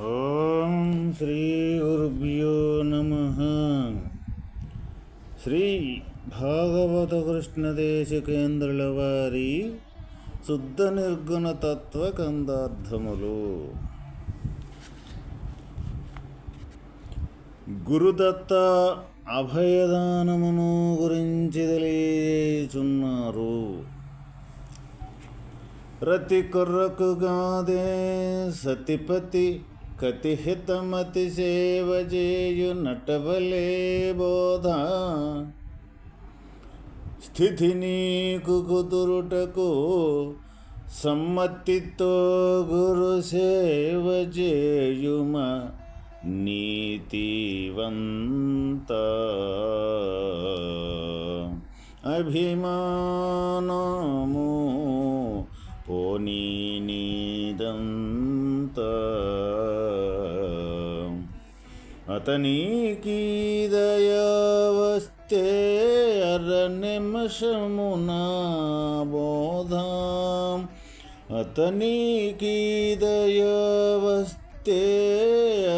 ఓం శ్రీ గురుభ్యో నమ. శ్రీ భాగవత కృష్ణదేశకేంద్రుల వారి శుద్ధ నిర్గుణ తత్వ కందార్థములు. గురుదత్త అభయదానమును గురించి తెలియచున్నారు రతి కొర్రకుగాదే సతిపతి కతిహితమతి సేవ చేయు నటవలే బోధ. స్థితి నీకు కుదురుటకు సమ్మతితో గురు సేవ చేయుమ నీతివంత అభిమానము పోనీ నీదంత. అతనికి దయవస్తే అర నిమిషమున బోధ. అతనికి దయవస్తే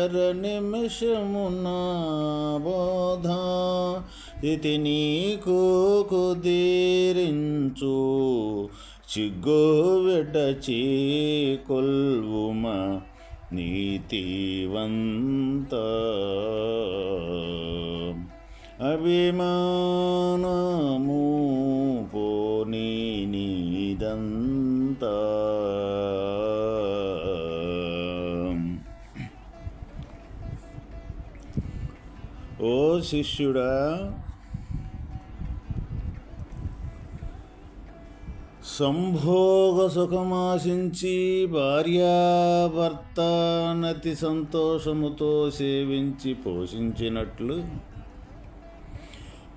అర నిమిషమున బోధ. ఇది నీకు కుదిరించు చిగ్గు విడచి కొల్వుమా. నీతివంత అభిమానము పోనీ నీదంత. ఓ శిష్యుడా సంభోగ సుఖమాశించి భార్యాభర్తనతి సంతోషముతో సేవించి పోషించినట్లు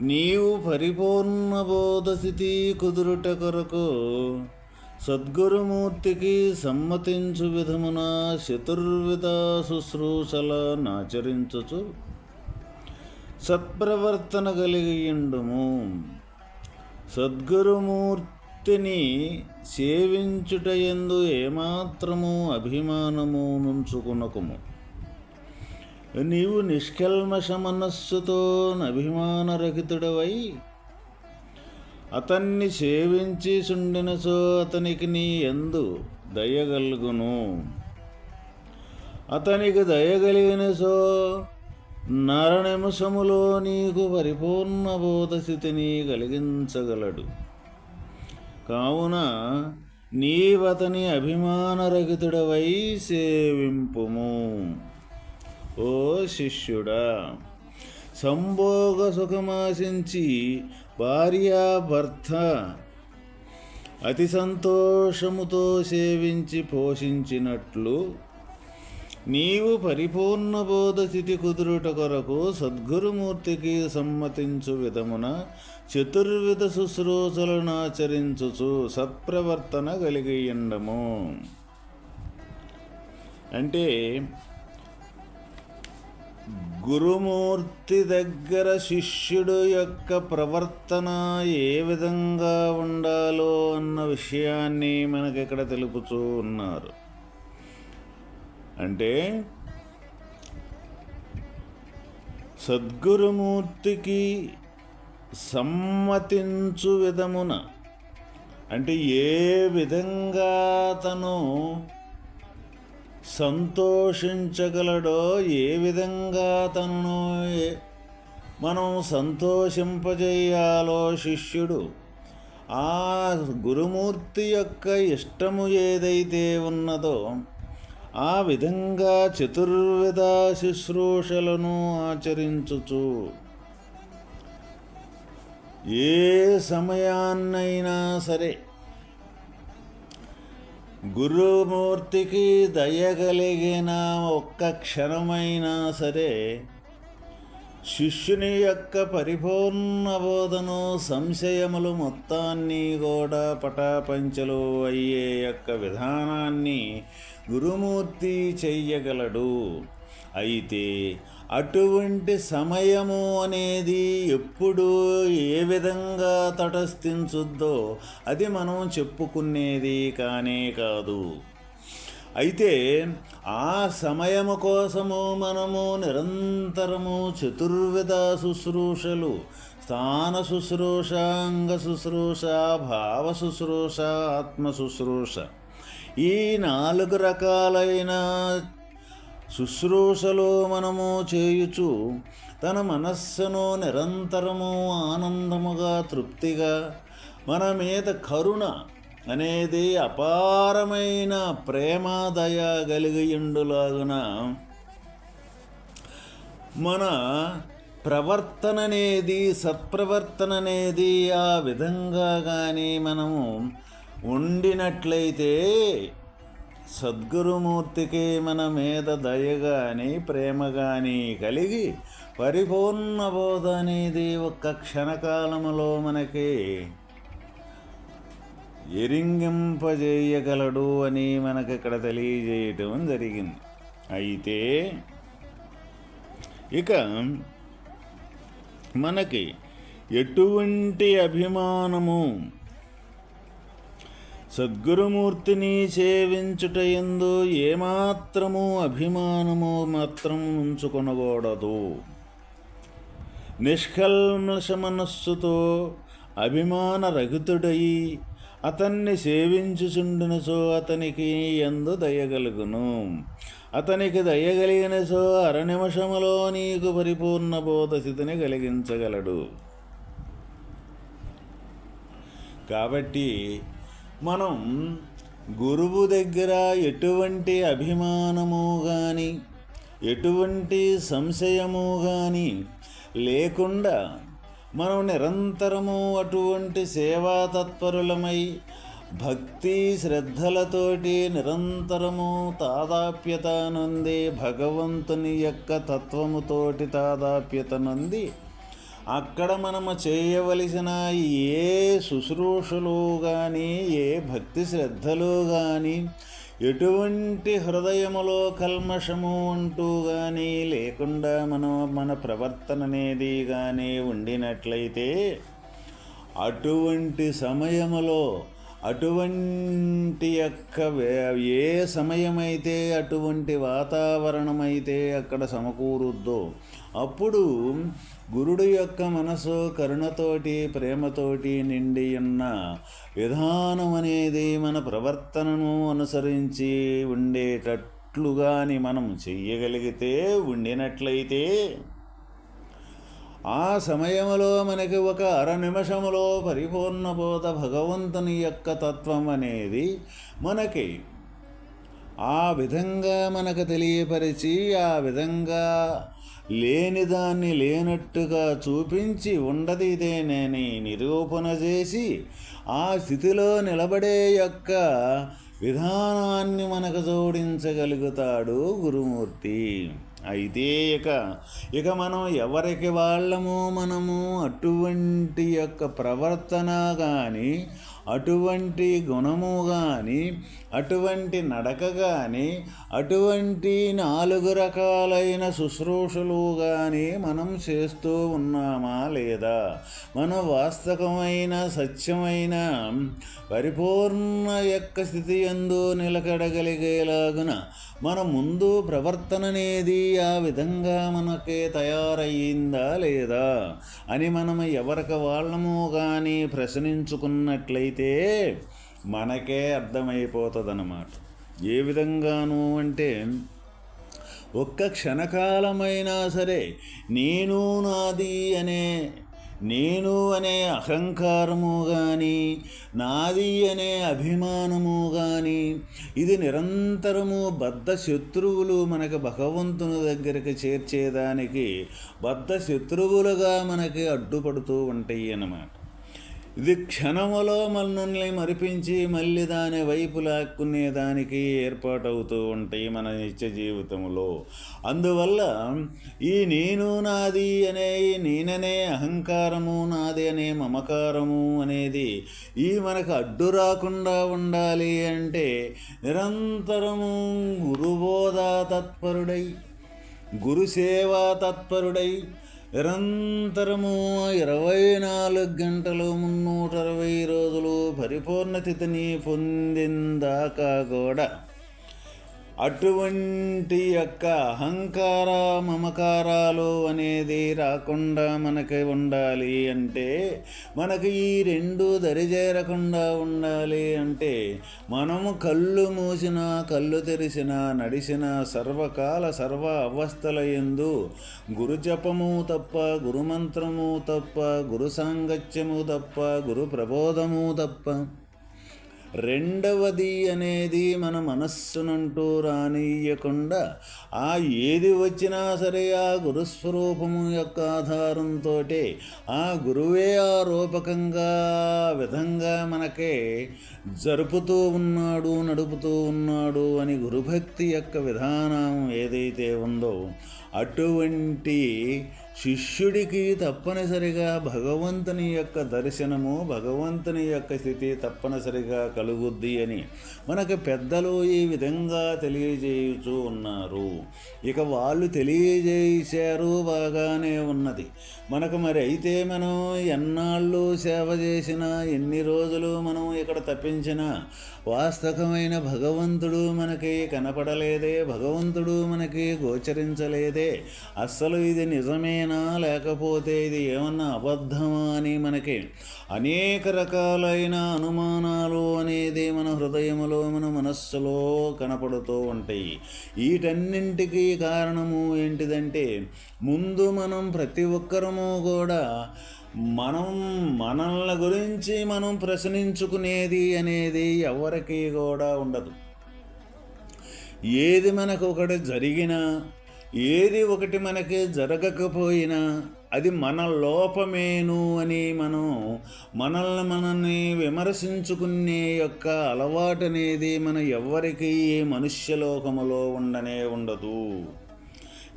నీవు పరిపూర్ణ బోధస్థితి కుదురుట కొరకు సద్గురుమూర్తికి సమ్మతించు విధమున చతుర్విధ శుశ్రూషల నాచరించుచు సత్ప్రవర్తన కలిగియుండుము సద్గురుమూర్తి సేవించుట ఎందు ఏమాత్రము అభిమానము నుంచుకునకుము. నీవు నిష్కల్మష మనస్సుతో అభిమానరహితుడవై అతన్ని సేవించి సుండినసో అతనికి నీ ఎందు దయగలుగును అతనికి దయగలిగినసో నరనిమిషములో నీకు పరిపూర్ణ బోధస్థితిని కలిగించగలడు. కావున నీవతని అభిమానరహితుడవై సేవింపుము. ఓ శిష్యుడా సంభోగ సుఖమాశించి భార్యాభర్త అతి సంతోషముతో సేవించి పోషించినట్లు నీవు పరిపూర్ణ బోధస్థితి కుదురుట కొరకు సద్గురుమూర్తికి సమ్మతించు విధమున చతుర్విధ శుశ్రూషలను ఆచరించుచు సత్ప్రవర్తన కలిగియండము అంటే గురుమూర్తి దగ్గర శిష్యుడు యొక్క ప్రవర్తన ఏ విధంగా ఉండాలో అన్న విషయాన్ని మనకి ఇక్కడ తెలుపుతూ ఉన్నారు. అంటే సద్గురుమూర్తికి సమ్మతించు విధమున అంటే ఏ విధంగా తను సంతోషించగలడో ఏ విధంగా తనను మనం సంతోషింపజేయాలో శిష్యుడు ఆ గురుమూర్తి యొక్క ఇష్టము ఏదైతే ఉన్నదో ఆ విధంగా చతుర్విధ శుశ్రూషలను ఆచరించుచు ఏ సమయాన్నైనా సరే గురుమూర్తికి దయగలిగిన ఒక్క క్షణమైనా సరే శిష్యుని యొక్క పరిపూర్ణ బోధను సంశయములు మొత్తాన్ని కూడా పటాపంచలు అయ్యే యొక్క విధానాన్ని గురుమూర్తి చెయ్యగలడు. అయితే అటువంటి సమయము అనేది ఎప్పుడు ఏ విధంగా తటస్థించుద్దో అది మనం చెప్పుకునేది కానే కాదు. అయితే ఆ సమయము కోసము మనము నిరంతరము చతుర్విధ శుశ్రూషలు స్థాన శుశ్రూష అంగ శుశ్రూష భావ శుశ్రూష ఆత్మ శుశ్రూష. ఈ నాలుగు రకాలైన శుశ్రూషలు మనము చేయుచు తన మనస్సును నిరంతరము ఆనందముగా తృప్తిగా మన మీద కరుణ అనేది అపారమైన ప్రేమ దయ కలిగియుండులాగున మన ప్రవర్తన అనేది సత్ప్రవర్తన అనేది ఆ విధంగా కానీ మనము ఉండినట్లయితే సద్గురుమూర్తికి మన మీద దయ కానీ ప్రేమ కానీ కలిగి పరిపూర్ణ బోధ అనేది ఒక్క క్షణకాలములో మనకి ఎరింగింపజేయగలడు అని మనకు ఇక్కడ తెలియజేయటం జరిగింది. అయితే ఇక మనకి ఎటువంటి అభిమానము సద్గురుమూర్తిని సేవించుటయందు ఏమాత్రము అభిమానము మాత్రం ఉంచుకొనకూడదు నిష్కల్మష మనస్సుతో అభిమానరహితుడై అతన్ని సేవించుచుండునచో అతనికి ఎందు దయగలుగును అతనికి దయగలిగినచో అరనిమిషములో నీకు పరిపూర్ణ బోధస్థితిని కలిగించగలడు. కాబట్టి మనం గురువు దగ్గర ఎటువంటి అభిమానము కానీ ఎటువంటి సంశయము కానీ లేకుండా మనం నిరంతరము అటువంటి సేవా తత్పరులమై భక్తి శ్రద్ధలతోటి నిరంతరము తాదాప్యత నుంది భగవంతుని యొక్క తత్వముతోటి తాదాప్యత నుంది అక్కడ మనము చేయవలసిన ఏ శుశ్రూషలు కానీ ఏ భక్తి శ్రద్ధలు కానీ ఎటువంటి హృదయములో కల్మషము అంటూ కానీ లేకుండా మనం మన ప్రవర్తన అనేది కానీ ఉండినట్లయితే అటువంటి సమయములో అటువంటి యొక్క ఏ సమయమైతే అటువంటి వాతావరణమైతే అక్కడ సమకూరుద్దో అప్పుడు గురుడు యొక్క మనసు కరుణతోటి ప్రేమతోటి నిండి ఉన్న విధానం అనేది మన ప్రవర్తనను అనుసరించి ఉండేటట్లుగాని మనం చెయ్యగలిగితే ఉండినట్లయితే ఆ సమయంలో మనకి ఒక అర నిమిషములో పరిపూర్ణ బోధ భగవంతుని యొక్క తత్వం అనేది మనకి ఆ విధంగా మనకు తెలియపరిచి ఆ విధంగా లేని దాన్ని లేనట్టుగా చూపించి ఉండదిదేనని నిరూపణ చేసి ఆ స్థితిలో నిలబడే యొక్క విధానాన్ని మనకు జోడించగలుగుతాడు గురుమూర్తి. అయితే ఇక ఇక మనం ఎవరికి వాళ్ళము మనము అటువంటి యొక్క ప్రవర్తన కానీ అటువంటి గుణము కానీ అటువంటి నడక కానీ అటువంటి నాలుగు రకాలైన శుశ్రూషలు కానీ మనం చేస్తూ ఉన్నామా లేదా? మన వాస్తవమైన సత్యమైన పరిపూర్ణ యొక్క స్థితి ఎందు నిలకడగలిగేలాగున మన ముందు ప్రవర్తన అనేది ఆ విధంగా మనకే తయారయ్యిందా లేదా అని మనం ఎవరికి వాళ్ళము కానీ ప్రశ్నించుకున్నట్లయితే మనకే అర్థమైపోతుందన్నమాట. ఏ విధంగాను అంటే ఒక్క క్షణకాలమైనా సరే నేను నాది అనే నేను అనే అహంకారము కానీ నాది అనే అభిమానము కానీ ఇది నిరంతరము బద్ధ శత్రువులు మనకు భగవంతుని దగ్గరికి చేర్చేదానికి బద్ధ శత్రువులుగా మనకి అడ్డుపడుతూ ఉంటాయి అన్నమాట. ఇది క్షణములో మనల్ని మరిపించి మళ్ళీ దాని వైపు లాక్కునేదానికి ఏర్పాటవుతూ ఉంటాయి మన నిత్య జీవితంలో అందువల్ల ఈ నేను నాది అనే ఈ నేననే అహంకారము నాది అనే మమకారము అనేది ఈ మనకు అడ్డు రాకుండా ఉండాలి అంటే నిరంతరము గురుబోధ తత్పరుడై గురుసేవా తత్పరుడై నిరంతరము ఇరవై నాలుగు గంటలు మున్నూట అరవై రోజులు పరిపూర్ణ స్థితిని పొందిందాకా కూడా అటువంటి యొక్క అహంకార మమకారాలు అనేది రాకుండా మనకి ఉండాలి అంటే మనకి ఈ రెండు దరిచేరకుండా ఉండాలి అంటే మనము కళ్ళు మూసినా కళ్ళు తెరిసిన నడిచిన సర్వకాల సర్వ అవస్థల ఎందు గురు జపము తప్ప గురుమంత్రము తప్ప గురు సాంగత్యము తప్ప గురు ప్రబోధము తప్ప రెండవది అనేది మన మనస్సునంటూ రానియకుండా ఆ ఏది వచ్చినా సరే ఆ గురుస్వరూపము యొక్క ఆధారంతో ఆ గురువే ఆ రూపకంగా విధంగా మనకే జరుపుతూ ఉన్నాడు నడుపుతూ ఉన్నాడు అని గురుభక్తి యొక్క విధానం ఏదైతే ఉందో అటువంటి శిష్యుడికి తప్పనిసరిగా భగవంతుని యొక్క దర్శనము భగవంతుని యొక్క స్థితి తప్పనిసరిగా కలుగుద్ది అని మనకు పెద్దలు ఈ విధంగా తెలియజేయుచూ ఉన్నారు. ఇక వాళ్ళు తెలియజేశారు బాగానే ఉన్నది. మనకు మరి అయితే మనం ఎన్నాళ్ళు సేవ చేసినా ఎన్ని రోజులు మనం ఇక్కడ తప్పించినా వాస్తవమైన భగవంతుడు మనకి కనపడలేదే భగవంతుడు మనకి గోచరించలేదే. అస్సలు ఇది నిజమే నిజమేనా లేకపోతే ఇది ఏమన్నా అబద్ధమా అని మనకి అనేక రకాలైన అనుమానాలు అనేది మన హృదయములో మన మనస్సులో కనపడుతూ ఉంటాయి. వీటన్నింటికీ కారణము ఏంటిదంటే ముందు మనం ప్రతి ఒక్కరము కూడా మనం మనల్ని గురించి మనం ప్రశ్నించుకునేది అనేది ఎవరికీ కూడా ఉండదు. ఏది మనకు ఒకటి జరిగినా ఏది ఒకటి మనకి జరగకపోయినా అది మన లోపమేను అని మనం మనల్ని మనల్ని విమర్శించుకునే యొక్క అలవాటు అనేది మన ఎవ్వరికీ మనుష్యలోకములో ఉండనే ఉండదు.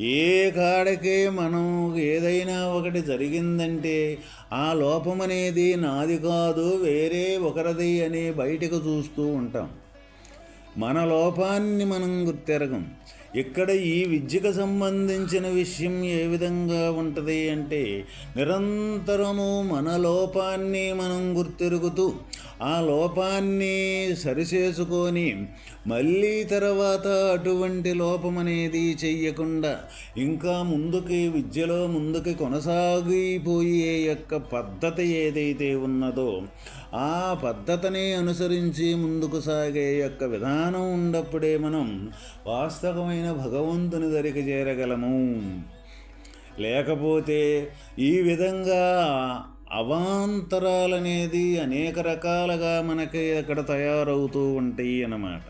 ఏ కాడకే మనం ఏదైనా ఒకటి జరిగిందంటే ఆ లోపం అనేది నాది కాదు వేరే ఒకరిది అని బయటకు చూస్తూ ఉంటాం. మన లోపాన్ని మనం గుర్తెరగం. ఇక్కడ ఈ విద్యకు సంబంధించిన విషయం ఏ విధంగా ఉంటుంది అంటే నిరంతరము మన లోపాన్ని మనం గుర్తెరుగుతూ ఆ లోపాన్ని సరిచేసుకొని మళ్ళీ తర్వాత అటువంటి లోపం అనేది చెయ్యకుండా ఇంకా ముందుకి విద్యలో ముందుకి కొనసాగిపోయే యొక్క పద్ధతి ఏదైతే ఉన్నదో ఆ పద్ధతిని అనుసరించి ముందుకు సాగే యొక్క విధానం ఉన్నప్పుడే మనం వాస్తవమైన భగవంతుని దరికి చేరగలము. లేకపోతే ఈ విధంగా అవాంతరాలనేది అనేక రకాలుగా మనకి అక్కడ తయారవుతూ ఉంటాయి అన్నమాట.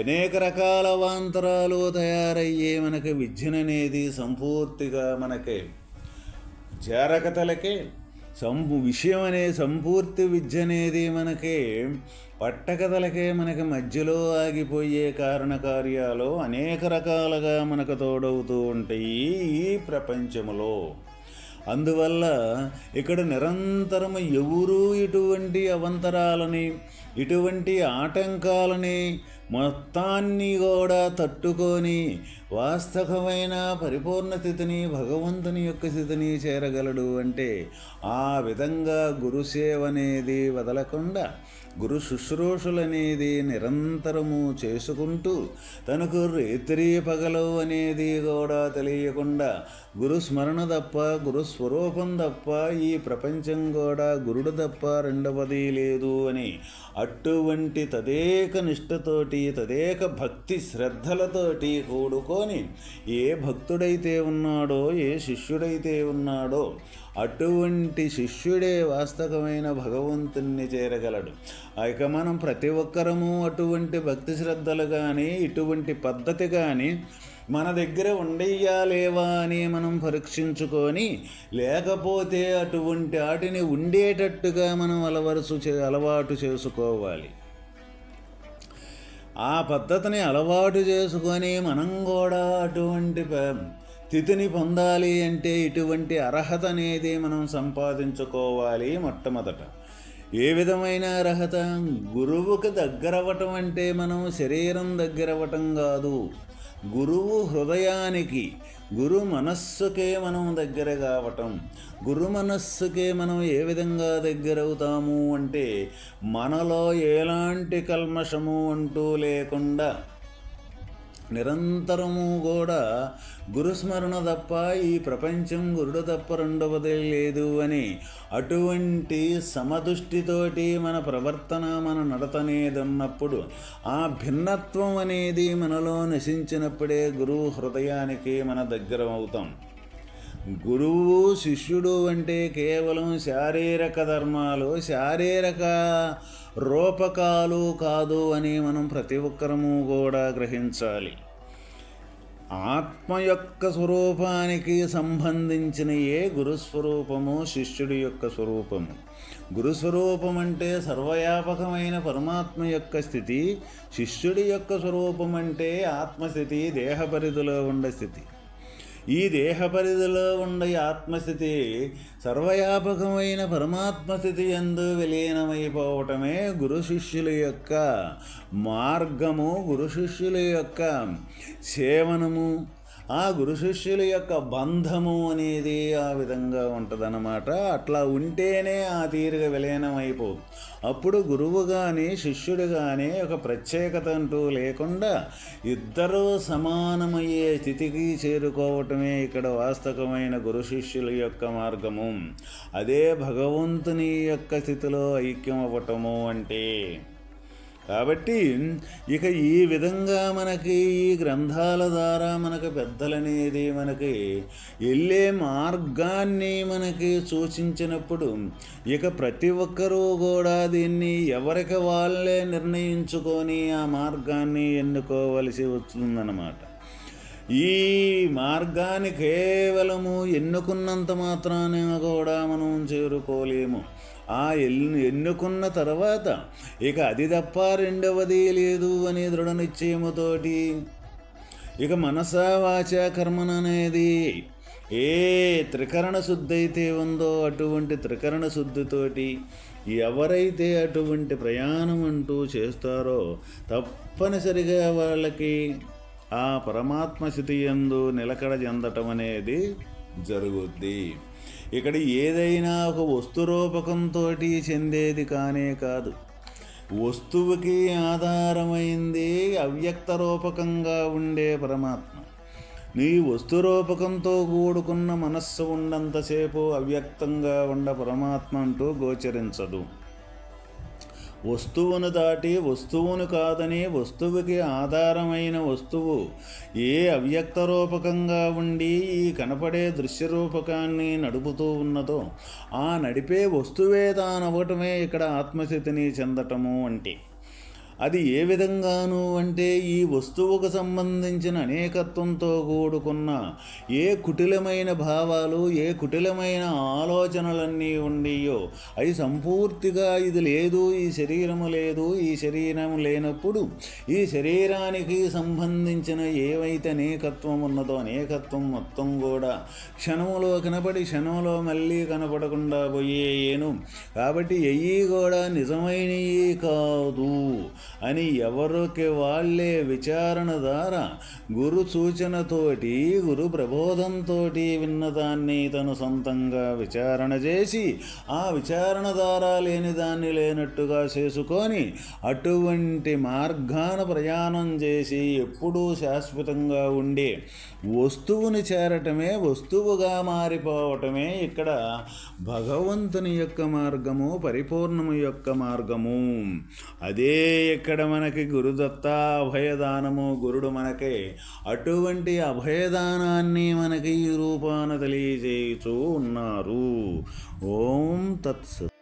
అనేక రకాల అవాంతరాలు తయారయ్యే మనకి విద్యననేది సంపూర్తిగా మనకి. జారకతలకే సంపు విషయం అనే సంపూర్తి విద్య అనేది మనకి. పట్టకథలకే మనకి మధ్యలో ఆగిపోయే కారణకార్యాలు అనేక రకాలుగా మనకు తోడవుతూ ఉంటాయి ఈ ప్రపంచంలో అందువల్ల ఇక్కడ నిరంతరం ఎవరూ ఇటువంటి అవంతరాలని ఇటువంటి ఆటంకాలని మొత్తాన్ని కూడా తట్టుకొని వాస్తవమైన పరిపూర్ణ స్థితిని భగవంతుని యొక్క స్థితిని చేరగలడు అంటే ఆ విధంగా గురుసేవ అనేది వదలకుండా గురు శుశ్రూషలనేది నిరంతరము చేసుకుంటూ తనకు రేత్రి పగలు అనేది కూడా తెలియకుండా గురు స్మరణ తప్ప గురు స్వరూపం తప్ప ఈ ప్రపంచం కూడా గురుడు తప్ప రెండవది లేదు అని అటువంటి తదేక నిష్ఠతోటి తదేక భక్తి శ్రద్ధలతోటి కూడుకొని ఏ భక్తుడైతే ఉన్నాడో ఏ శిష్యుడైతే ఉన్నాడో అటువంటి శిష్యుడే వాస్తవమైన భగవంతుణ్ణి చేరగలడు. ఇక మనం ప్రతి ఒక్కరము అటువంటి భక్తి శ్రద్ధలు కానీ ఇటువంటి పద్ధతి కానీ మన దగ్గర ఉండయ్యా లేవా అని మనం పరీక్షించుకొని లేకపోతే అటువంటి వాటిని ఉండేటట్టుగా మనం అలవరుసు చే అలవాటు చేసుకోవాలి. ఆ పద్ధతిని అలవాటు చేసుకొని మనం కూడా అటువంటి స్థితిని పొందాలి అంటే ఇటువంటి అర్హత అనేది మనం సంపాదించుకోవాలి మొట్టమొదట. ఏ విధమైన అర్హత? గురువుకు దగ్గరవటం అంటే మనం శరీరం దగ్గరవ్వటం కాదు. గురువు హృదయానికి గురు మనస్సుకే మనం దగ్గర కావటం గురు మనస్సుకే మనం ఏ విధంగా దగ్గరవుతాము అంటే మనలో ఎలాంటి కల్మషము అంటూ లేకుండా నిరంతరము కూడా గురుస్మరణ తప్ప ఈ ప్రపంచం గురుడు తప్ప రెండవదే లేదు అని అటువంటి సమదృష్టితోటి మన ప్రవర్తన మన నడతనేదన్నప్పుడు ఆ భిన్నత్వం అనేది మనలో నశించినప్పుడే గురువు హృదయానికి మన దగ్గర అవుతాం గురువు శిష్యుడు అంటే కేవలం శారీరక ధర్మాలు శారీరక రూపకాలు కాదు అని మనం ప్రతి ఒక్కరము కూడా గ్రహించాలి. ఆత్మ యొక్క స్వరూపానికి సంబంధించిన ఏ గురుస్వరూపము? శిష్యుడి యొక్క స్వరూపము. గురుస్వరూపం అంటే సర్వవ్యాపకమైన పరమాత్మ యొక్క స్థితి శిష్యుడి యొక్క స్వరూపం అంటే ఆత్మస్థితి దేహపరిధిలో ఉండే స్థితి. ఈ దేహ పరిధిలో ఉండే ఆత్మస్థితి సర్వవ్యాపకమైన పరమాత్మస్థితి ఎందు విలీనమైపోవటమే గురు శిష్యుల యొక్క మార్గము గురు శిష్యుల యొక్క సేవనము. ఆ గురు శిష్యుల యొక్క బంధము అనేది ఆ విధంగా ఉంటుందన్నమాట. అట్లా ఉంటేనే ఆ తీరుగా అయిపోదు అప్పుడు గురువు కానీ శిష్యుడు కానీ ఒక ప్రత్యేకత అంటూ లేకుండా ఇద్దరూ సమానమయ్యే స్థితికి చేరుకోవటమే ఇక్కడ వాస్తవమైన గురు శిష్యుల యొక్క మార్గము. అదే భగవంతుని యొక్క స్థితిలో ఐక్యం అవ్వటము అంటే కాబట్టి ఇక ఈ విధంగా మనకి ఈ గ్రంథాల ద్వారా మనకు పెద్దలనేది మనకి వెళ్ళే మార్గాన్ని మనకి సూచించినప్పుడు ఇక ప్రతి ఒక్కరూ కూడా దీన్ని ఎవరికి వాళ్ళే నిర్ణయించుకొని ఆ మార్గాన్ని ఎన్నుకోవలసి వస్తుందన్నమాట. ఈ మార్గాన్ని కేవలము ఎన్నుకున్నంత మాత్రాన కూడా మనం చేరుకోలేము. ఆ ఎన్నుకున్న తర్వాత ఇక అది తప్ప రెండవది లేదు అనే దృఢ నిశ్చయముతోటి ఇక మనసావాచ వాచ కర్మన అనేది ఏ త్రికరణ శుద్ధి అయితే ఉందో అటువంటి త్రికరణ శుద్ధితోటి ఎవరైతే అటువంటి ప్రయాణం అంటూ చేస్తారో తప్పనిసరిగా వాళ్ళకి ఆ పరమాత్మ స్థితి ఎందు నిలకడ చెందటం అనేది జరుగుద్ది. ఇక్కడ ఏదైనా ఒక వస్తురూపకంతో చెందేది కానే కాదు. వస్తువుకి ఆధారమైంది అవ్యక్త రూపకంగా ఉండే పరమాత్మ. నీ వస్తురూపకంతో కూడుకున్న మనస్సు ఉన్నంతసేపు అవ్యక్తంగా ఉండ పరమాత్మ అంటూ గోచరించదు. వస్తువును దాటి వస్తువును కాదని వస్తువుకి ఆధారమైన వస్తువు. ఏ అవ్యక్త రూపకంగా ఉండి ఈ కనపడే దృశ్యరూపకాన్ని నడుపుతూ ఉన్నదో ఆ నడిపే వస్తువే తానవ్వటమే ఇక్కడ ఆత్మస్థితిని చెందటము అంటే అది ఏ విధంగాను అంటే ఈ వస్తువుకు సంబంధించిన అనేకత్వంతో కూడుకున్న ఏ కుటిలమైన భావాలు ఏ కుటిలమైన ఆలోచనలన్నీ ఉండియో అవి సంపూర్తిగా ఇది లేదు ఈ శరీరము లేదు ఈ శరీరం లేనప్పుడు ఈ శరీరానికి సంబంధించిన ఏవైతే అనేకత్వం ఉన్నదో అనేకత్వం మొత్తం కూడా క్షణములో కనపడి క్షణంలో మళ్ళీ కనపడకుండా పోయేను కాబట్టి ఎయ్యి కూడా నిజమైనవి కాదు. అని ఎవరికి వాళ్ళే విచారణ ద్వారా గురు సూచనతోటి గురు ప్రబోధంతో విన్నదాన్ని తను సొంతంగా విచారణ చేసి ఆ విచారణ ద్వారా లేని దాన్ని లేనట్టుగా చేసుకొని అటువంటి మార్గాన ప్రయాణం చేసి ఎప్పుడూ శాశ్వతంగా ఉండే వస్తువుని చేరటమే వస్తువుగా మారిపోవటమే ఇక్కడ భగవంతుని యొక్క మార్గము పరిపూర్ణము యొక్క మార్గము. అదే ఇక్కడ మనకి గురుదత్త అభయదానము. గురుడు మనకే అటువంటి అభయదానాన్ని మనకి ఈ రూపాన తెలియజేయుచూ ఉన్నారు. ఓం తత్సత్